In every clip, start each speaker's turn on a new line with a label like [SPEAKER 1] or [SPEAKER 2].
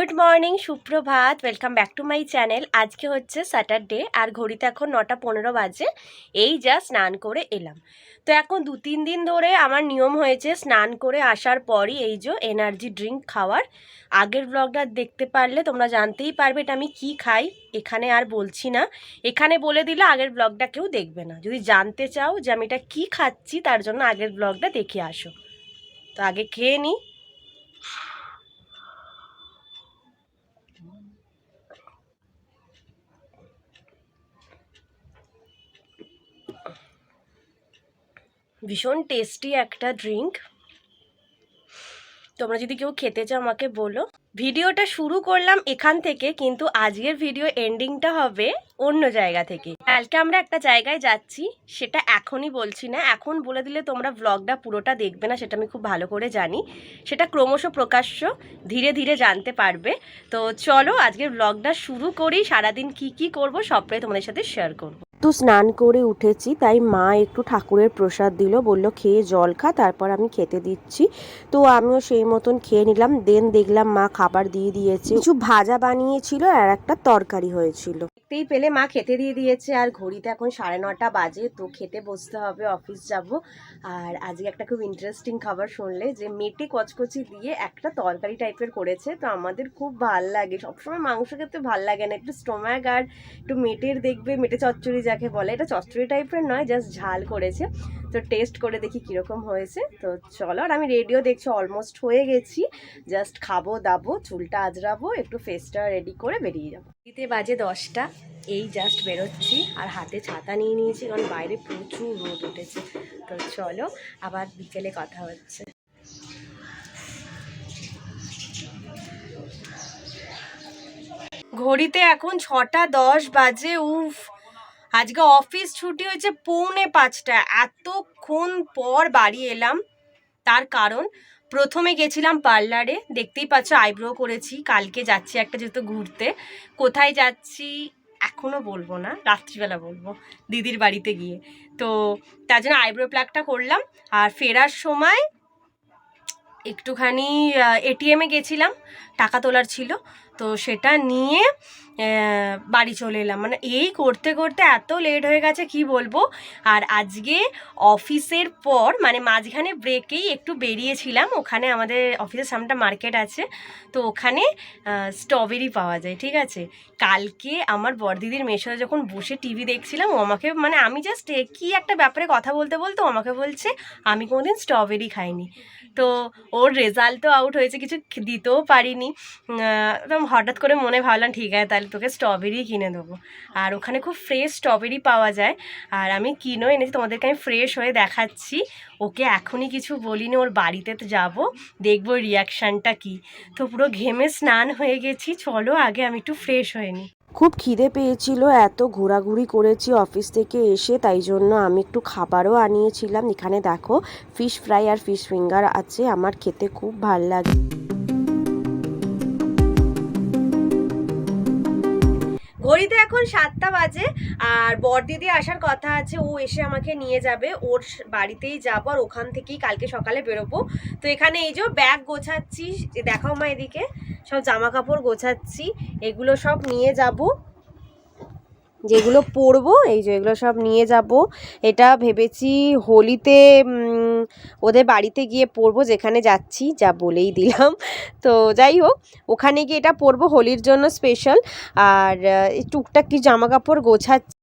[SPEAKER 1] Good morning, সুপ্রভাত। Welcome back to my channel আজকে হচ্ছে স্যাটারডে আর ঘড়িতে এখন নটা পনেরো বাজে। এই যা স্নান করে এলাম। তো এখন দু তিন দিন ধরে আমার নিয়ম হয়েছে স্নান করে আসার পরই এই যে এনার্জি ড্রিঙ্ক খাওয়ার। আগের ব্লগটা দেখতে পারলে তোমরা জানতেই পারবে এটা আমি কি খাই, এখানে আর বলছি না। এখানে বলে দিলে আগের ব্লগটা কেউ দেখবে না। যদি জানতে চাও যে আমি এটা কী খাচ্ছি, তার জন্য আগের ব্লগটা দেখে আসো। তো আগে খেয়ে নিই ভীষণ টেস্টি একটা ড্রিঙ্ক তোমরা যদি কেউ খেতে চাও আমাকে বলো। ভিডিওটা শুরু করলাম এখান থেকে, কিন্তু আজকের ভিডিও এন্ডিংটা হবে অন্য জায়গা থেকে। কালকে আমরা একটা জায়গায় যাচ্ছি, সেটা এখনই বলছি না, এখন বলে দিলে তোমরা ব্লগটা পুরোটা দেখবে না, সেটা আমি খুব ভালো করে জানি। সেটা ক্রমশ প্রকাশ্য, ধীরে ধীরে জানতে পারবে। তো চলো আজকের ব্লগটা শুরু করি, সারাদিন কি কি করব সবটাই তোমাদের সাথে শেয়ার করব। তো স্নান করে উঠেছি, তাই মা একটু ঠাকুরের প্রসাদ দিল, বলল, খেয়ে জল খা, তারপর আমি খেতে দিচ্ছি। তো আমিও সেই মতন খেয়ে নিলাম, দেন দেখলাম মা খাবার দিয়ে দিয়েছে। কিছু ভাজা বানিয়েছিল আর একটা তরকারি হয়েছিল। দেখতেই পেলে মা খেতে দিয়ে দিয়েছে। আর ঘড়িতে এখন সাড়ে নটা বাজে, তো খেতে বসতে হবে, অফিস যাব। আর আজকে একটা খুব ইন্টারেস্টিং খাবার শুনলে যে মেটে কচকচি দিয়ে একটা তরকারি টাইপের করেছে। তো আমাদের খুব ভালো লাগে। সবসময় মাংস খেতে ভালো লাগে না। একটু স্টোম্যাক আর একটু মেটের দেখবে, মেটে চচ্চড়ি যাকে বলে। এটা চচ্চড়ি টাইপের নয় জাস্ট ঝাল করেছে। তো টেস্ট করে দেখি কীরকম হয়েছে। তো চলো, আর আমি রেডিও দেখছি অলমোস্ট হয়ে গেছি। জাস্ট খাব, দাবো, চুলটা আজরাবো, একটু ফেসটা রেডি করে বেরিয়ে যাব। দিতে বাজে দশটা, এই জাস্ট বেরোচ্ছি, আর হাতে ছাতা নিয়ে নিয়েছি, কারণ বাইরে প্রচুর রোদ উঠেছে। তো চলো, আবার বিকেলে কথা হচ্ছে। ঘড়িতে এখন ছটা দশ বাজে, উফ! আজকে অফিস ছুটি হয়েছে পৌনে পাঁচটা। এতক্ষণ পর বাড়ি এলাম। তার কারণ, প্রথমে গেছিলাম পার্লারে। দেখতেই পাচ্ছ আইব্রো করেছি। কালকে যাচ্ছি একটা যেহেতু ঘুরতে। কোথায় যাচ্ছি এখনও বলব না, রাত্রিবেলা বলব, দিদির বাড়িতে গিয়ে। তো তার জন্য আইব্রো প্লাগটা করলাম। আর ফেরার সময় একটুখানি এটিএমে গেছিলাম। টাকা তোলার ছিল। তো সেটা নিয়ে বাড়ি চলে এলাম। মানে এই করতে করতে এত লেট হয়ে গেছে, কি বলব? আর আজকে অফিসের পর মানে মাঝখানে ব্রেকেই একটু বেরিয়েছিলাম। ওখানে আমাদের অফিসের সামনেটা মার্কেট আছে, তো ওখানে স্ট্রবেরি পাওয়া যায়, ঠিক আছে? কালকে আমার বড়দিদির মেয়ের সাথে যখন বসে টিভি দেখছিলাম, ও আমাকে মানে আমি জাস্ট কি একটা ব্যাপারে কথা বলতে বলতে ও আমাকে বলছে, আমি কোনোদিন স্ট্রবেরি খাইনি। তো ওর রেজাল্ট তো আউট হয়েছে, কিছু দিতেও পারিনি। হঠাৎ করে মনে ভাবলাম, ঠিক আছে, তাহলে তোকে স্ট্রবেরি কিনে দেবো। আর ওখানে খুব ফ্রেশ স্ট্রবেরি পাওয়া যায়। আর আমি কিনো এনেছি, তোমাদেরকে আমি ফ্রেশ হয়ে দেখাচ্ছি। ওকে এখনই কিছু বলিনি, ওর বাড়িতে তো যাব। দেখব রিয়াকশানটা কি। তো পুরো ঘেমে স্নান হয়ে গেছি, চলো আগে আমি একটু ফ্রেশ হয়ে নিই। খুব খিদে পেয়েছিল, এত ঘোরাঘুরি করেছি অফিস থেকে এসে, তাই জন্য আমি একটু খাবারও আনিয়েছিলাম। এখানে দেখো ফিশ ফ্রাই আর ফিশ ফিঙ্গার আছে, আমার খেতে খুব ভালো লাগে। ঘড়িতে এখন সাতটা বাজে, আর বরদিদি আসার কথা আছে, ও এসে আমাকে নিয়ে যাবে। ওর বাড়িতেই যাব আর ওখান থেকেই কালকে সকালে বেরোবো। তো এখানে এই যে ব্যাগ গোছাচ্ছি দেখাও মা এদিকে, সব জামা কাপড় গোছাচ্ছি, এগুলো সব নিয়ে যাব। যেগুলো পরবো, এই যে এগুলো সব নিয়ে যাব। এটা ভেবেছি হোলিতে ওদের বাড়িতে গিয়ে পরবো, যেখানে যাচ্ছি, যা বলেই দিলাম। তো যাই হোক, ওখানে গিয়ে এটা পরবো, হোলির জন্য স্পেশাল আর টুকটাক কি জামা কাপড় গোছাচ্ছি।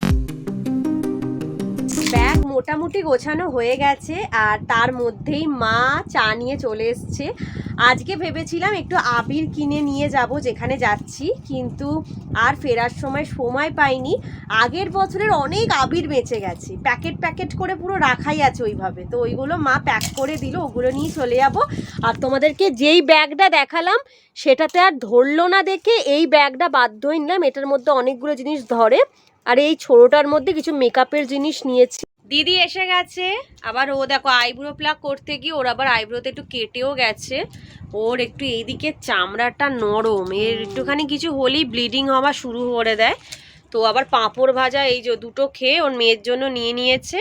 [SPEAKER 1] মোটামুটি গোছানো হয়ে গেছে আর তার মধ্যেই মা চা নিয়ে চলে এসছে। আজকে ভেবেছিলাম একটু আবির কিনে নিয়ে যাব যেখানে যাচ্ছি, কিন্তু আর ফেরার সময় সময় পাইনি। আগের বছরের অনেক আবির বেঁচে গেছে। প্যাকেট প্যাকেট করে পুরো রাখাই আছে ওইভাবে। তো ওইগুলো মা প্যাক করে দিল, ওগুলো নিয়ে চলে যাব। আর তোমাদেরকে যেই ব্যাগটা দেখালাম, সেটাতে আর ধরলো না দেখে এই ব্যাগটা বাধ্য নিলাম। এটার মধ্যে অনেকগুলো জিনিস ধরে। আর এই ছোটোটার মধ্যে কিছু মেকআপের জিনিস নিয়েছি। দিদি এসে গেছে। আবার ও দেখো আইব্রো প্লাক করতে গিয়ে ওর আবার আইব্রোতে একটু কেটেও গেছে। ওর একটু এইদিকে চামড়াটা নরম, এর একটুখানি কিছু হলেই ব্লিডিং হওয়া শুরু করে দেয়। তো আবার পাঁপড় ভাজা এই যে দুটো খেয়ে ওর মেয়ের জন্য নিয়ে নিয়েছে।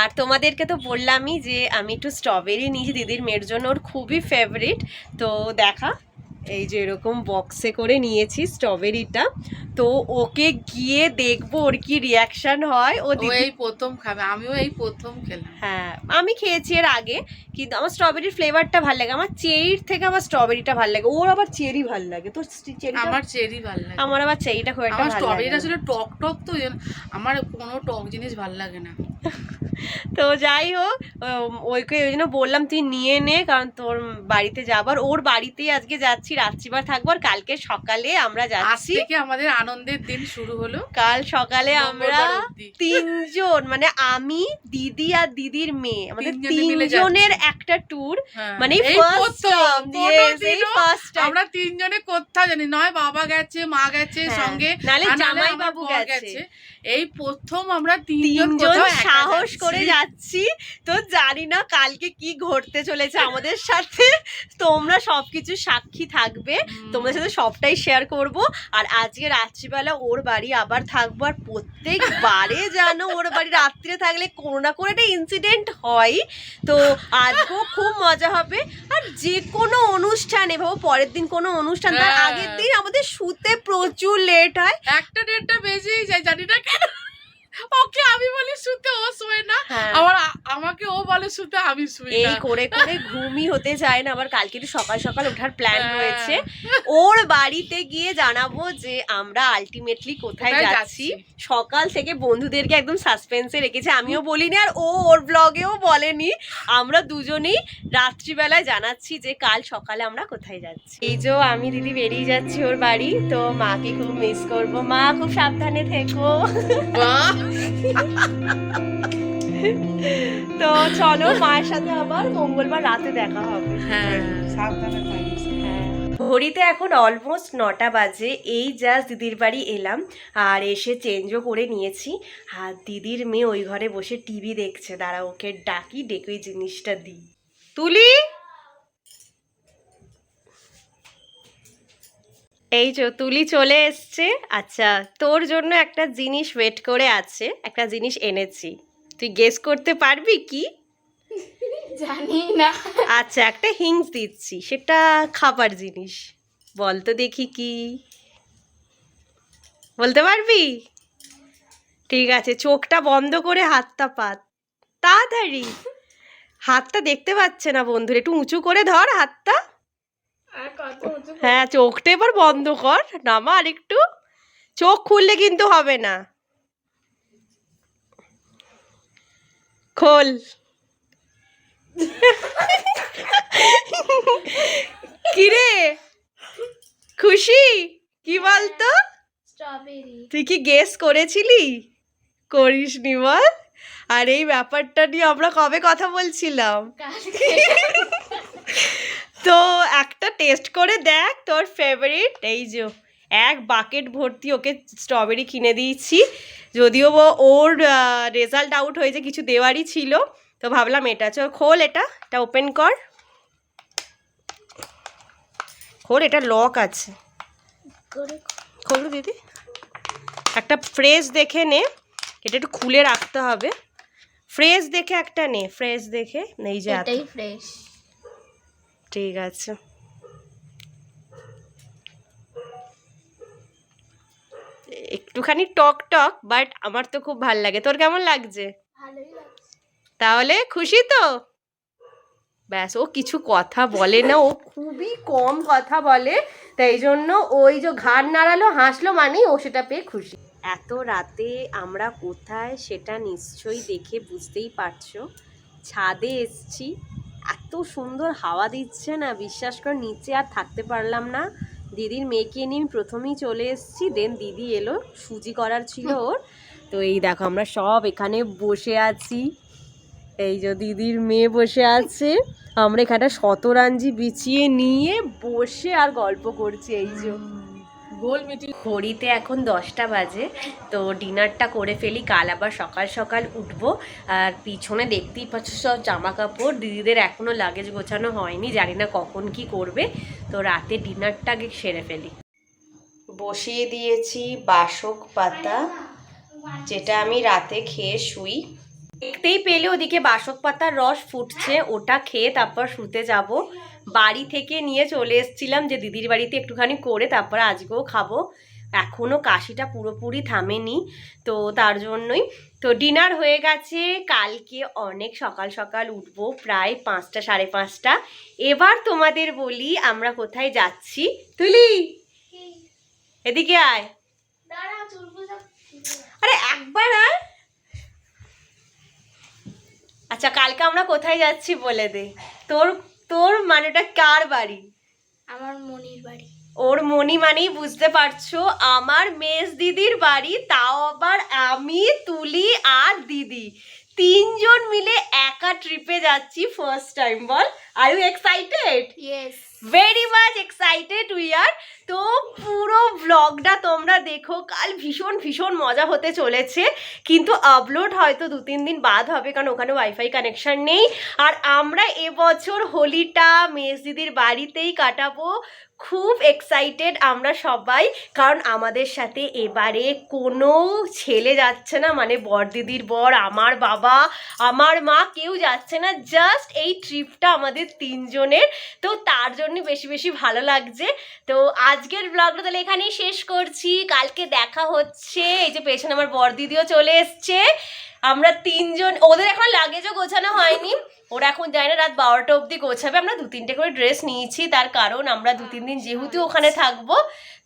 [SPEAKER 1] আর তোমাদেরকে তো বললামই যে আমি একটু স্ট্রবেরি নিয়েছি, দিদির মেয়ের জন্য ওর খুবই ফেভারিট তো দেখা এই যে এরকম বক্সে করে নিয়েছি স্ট্রবেরিটা তো ওকে গিয়ে দেখব ওর কি রিয়াকশন হয়। ও
[SPEAKER 2] এই প্রথম খাবে আমিও এই প্রথম খেলাম।
[SPEAKER 1] হ্যাঁ আমি খেয়েছি এর আগে কিন্তু আমার স্ট্রবেরির ফ্লেভারটা ভালো লাগে আমার চেরির থেকে আমার স্ট্রবেরিটা ভালো লাগে ওর আবার চেরি ভালো লাগে। তো চেরি
[SPEAKER 2] আমার চেরি ভালো লাগে।
[SPEAKER 1] আমার আবার চেরিটা খুব একটা ভালো লাগে।
[SPEAKER 2] আসলে টক টক তো আমার কোনো টক জিনিস ভালো লাগে না।
[SPEAKER 1] তো যাই হোক ওইকে ওই জন্য বললাম তুই নিয়ে নে কারণ তোর বাড়িতে যাবার ওর বাড়িতেই আজকে যাচ্ছি রাত্রিবার থাকব আর কালকে সকালে আমরা যাচ্ছি।
[SPEAKER 2] থেকে আমাদের আনন্দের দিন শুরু হলো?
[SPEAKER 1] কাল সকালে আমরা তিনজন মানে আমি দিদি আর দিদির মেয়ে আমাদের তিনজনের একটা ট্যুর
[SPEAKER 2] হ্যাঁ,
[SPEAKER 1] মানে
[SPEAKER 2] আমরা তিনজনে কোথাও জানি নয় বাবা গেছে মা গেছে
[SPEAKER 1] হ্যাঁ,
[SPEAKER 2] সঙ্গে
[SPEAKER 1] নালে জামাই বাবু গেছে।
[SPEAKER 2] এই প্রথম আমরা তিনজন
[SPEAKER 1] সাহস করে যাচ্ছি তো জানি না কালকে কি ঘটতে চলেছে আমাদের সাথে। তোমরা সবকিছু সাক্ষী থাকবে। তোমাদের সাথে সবটাই শেয়ার করব। আর আজকে রাত্রিবেলা ওর বাড়ি আবার থাকব। আর প্রত্যেকবারে যেন ওর বাড়ি রাত্রে থাকলে কোনো না কোনো একটা ইনসিডেন্ট হয়। তো আজকেও খুব মজা হবে। আর যে কোনো অনুষ্ঠানে ভাবো পরের দিন কোনো অনুষ্ঠান তার
[SPEAKER 2] হ্যাঁ।
[SPEAKER 1] আগের দিন আমাদের শুতে প্রচুর লেট হয়।
[SPEAKER 2] একটা দেড়টা বেজেই যায় জানি না কেন। ওকে আমি বলি শুতে ও শোয় না।
[SPEAKER 1] হ্যাঁ।
[SPEAKER 2] আবার আ- আমাকে ও বলে শুতে আমি শুই
[SPEAKER 1] এই করে করে ঘুমই হতে চায় না। আবার কালকে একটু সকাল সকাল ওঠার প্ল্যান। রয়েছে। ওর বাড়িতে গিয়ে জানাব যে আমরা আলটিমেটলি কোথায় যাচ্ছি। সকাল থেকে বন্ধুদেরকে একদম সাসপেন্সে রেখেছে। আমিও বলিনি আর ও ওর ব্লগেও বলেনি। আমরা দুজনেই রাত্রিবেলায় জানাচ্ছি যে কাল সকালে আমরা কোথায় যাচ্ছি। এই যে আমি দিদি বেরিয়ে যাচ্ছি ওর বাড়ি। তো মাকে খুব মিস করব। মা খুব সাবধানে থেকো।
[SPEAKER 2] বাহ!
[SPEAKER 1] তো চলো মায়ের সাথে আবার মঙ্গলবার রাতে দেখা হবে।
[SPEAKER 2] হ্যাঁ। সাবধানে থাকিস।
[SPEAKER 1] হ্যাঁ। ঘড়িতে এখন অলমোস্ট নটা বাজে এই জাস্ট দিদির বাড়ি এলাম আর এসে চেঞ্জও করে নিয়েছি। আর দিদির মেয়ে ওই ঘরে বসে টিভি দেখছে দাঁড়া ওকে ডাকি ডেকে ওই জিনিসটা দিই। তুলি? এই যে তুলি চলে এসছে। আচ্ছা তোর জন্য একটা জিনিস ওয়েট করে আছে একটা জিনিস এনেছি। তুই গেস করতে পারবি কি?
[SPEAKER 3] জানি না।
[SPEAKER 1] আচ্ছা একটা হিংস দিচ্ছি সেটা খাবার জিনিস। বল তো দেখি কি। বলতে পারবি? ঠিক আছে চোখটা বন্ধ করে হাতটা পাত। তাড়াতাড়ি। হাতটা দেখতে পাচ্ছে না বন্ধুরা একটু উঁচু করে ধর হাতটা। হ্যাঁ চোখটা এবার বন্ধ কর নামা আর একটু চোখ খুললে কিন্তু হবে না। খোল। কিরে? খুশি? কি বলতো?
[SPEAKER 3] স্ট্রবেরি
[SPEAKER 1] তুই কি গেস করেছিলি? করিস নি বল। আর এই ব্যাপারটা নিয়ে আমরা কবে কথা বলছিলাম? তো একটা টেস্ট করে দেখ তোর ফেভারিট এই যে এক বাকেট ভর্তি ওকে স্ট্রবেরি কিনে দিয়েছি। যদিও ওর রেজাল্ট আউট হয়েছে কিছু দেওয়ারই ছিল। তো ভাবলাম এটা চল খোল এটা এটা ওপেন কর। খোল এটা লক আছে। খোল। দিদি। একটা ফ্রেশ দেখে নে এটা একটু খুলে রাখতে হবে। ফ্রেশ দেখে একটা নে ফ্রেশ দেখে এই যে
[SPEAKER 3] এটাই ফ্রেশ
[SPEAKER 1] ঠিক আছে। একটুখানি টক টক বাট আমার তো খুব ভালো লাগে। তোর কেমন লাগছে। তাহলে খুশি তো? ব্যাস ও কিছু কথা বলে না ও খুবই কম কথা বলে। তাই জন্য ওই যে ঘাড় নাড়ালো হাসলো মানেই ও সেটা পেয়ে খুশি। এত রাতে আমরা কোথায় সেটা নিশ্চয়ই দেখে বুঝতেই পারছ। ছাদে এসছি। এত সুন্দর হাওয়া দিচ্ছে না? বিশ্বাস করে নিচে আর থাকতে পারলাম না। দিদির মেয়েকে নিয়ে আমি প্রথমেই চলে এসেছি দেন দিদি এলো সুজি করার ছিল ওর। তো এই দেখো আমরা সব এখানে বসে আছি। এই যে দিদির মেয়ে বসে আছে। আমরা এখানে শতরাঞ্জি বিছিয়ে নিয়ে বসে আর গল্প করছি এই যে।
[SPEAKER 2] গোল মিটিং।
[SPEAKER 1] ঘড়িতে এখন দশটা বাজে, তো ডিনারটা করে ফেলি। কাল আবার সকাল সকাল উঠবো। আর পিছনে দেখতেই পাচ্ছ সব জামা কাপড় দিদিদের এখনও লাগেজ গোছানো হয়নি, জানি না কখন কি করবে। তো রাতে ডিনারটা সেরে ফেলি। বসিয়ে দিয়েছি বাসক পাতা, যেটা আমি রাতে খেয়ে শুই। দেখতেই পেলে ওদিকে বাসক পাতার রস ফুটছে, ওটা খেয়ে তারপর শুতে যাব। বাড়ি থেকে নিয়ে চলে এসেছিলাম যে দিদির বাড়িতে একটুখানি করে তারপর আজকেও খাব। এখনও কাশিটা পুরোপুরি থামেনি তো তার জন্যই। তো ডিনার হয়ে গেছে কালকে অনেক সকাল সকাল উঠবো প্রায় পাঁচটা সাড়ে পাঁচটা। এবার তোমাদের বলি আমরা কোথায় যাচ্ছি। তুলি! এদিকে আয়। আরে একবার আয়। আচ্ছা কালকে আমরা কোথায় যাচ্ছি বলে দে। তোর তোর মানেটা কার বাড়ি?
[SPEAKER 3] আমার মনির বাড়ি।
[SPEAKER 1] ওর মনি মানেই বুঝতে পারছ আমার মেজ দিদির বাড়ি তাও আবার আমি তুলি আর দিদি। তিনজন মিলে একা ট্রিপে যাচ্ছি first time ball. Are you excited
[SPEAKER 3] yes
[SPEAKER 1] very much excited we are তো পুরো ব্লগটা তোমরা দেখো কাল ভীষণ ভীষণ মজা হতে চলেছে। কিন্তু আপলোড হয়তো দু তিন দিন বাদ হবে কারণ ওখানে ওয়াইফাই কানেকশান নেই। আর আমরা এবছর হোলিটা মেজ দিদির বাড়িতেই কাটাবো। খুব এক্সাইটেড আমরা সবাই কারণ আমাদের সাথে এবারে কোনো ছেলে যাচ্ছে না মানে বর দিদির বর আমার বাবা আমার মা কেউ যাচ্ছে না। জাস্ট এই ট্রিপটা আমাদের তিনজনের। তো তার জন্য বেশি বেশি ভালো লাগছে। তো আজকের ব্লগটা তাহলে এখানেই শেষ করছি। কালকে দেখা হচ্ছে। এই যে পেছনে আমার বর দিদিও চলে এসছে। আমরা তিনজন ওদের এখন লাগেজও গোছানো হয়নি। ওরা এখন যায় না রাত বারোটা অবধি গোছাবে। আমরা দু তিনটে করে ড্রেস নিয়েছি তার কারণ আমরা দু তিন দিন যেহেতু ওখানে থাকব।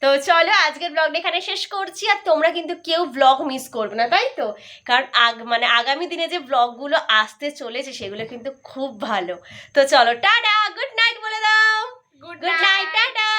[SPEAKER 1] তো চলো আজকের ব্লগটা এখানে শেষ করছি আর তোমরা কিন্তু কেউ ব্লগ মিস করবে না তাই তো? কারণ আগ মানে আগামী দিনে যে ব্লগগুলো আসতে চলেছে সেগুলো কিন্তু খুব ভালো। তো চলো টাটা! গুড নাইট বলে দাও।
[SPEAKER 3] Good
[SPEAKER 1] good night tata!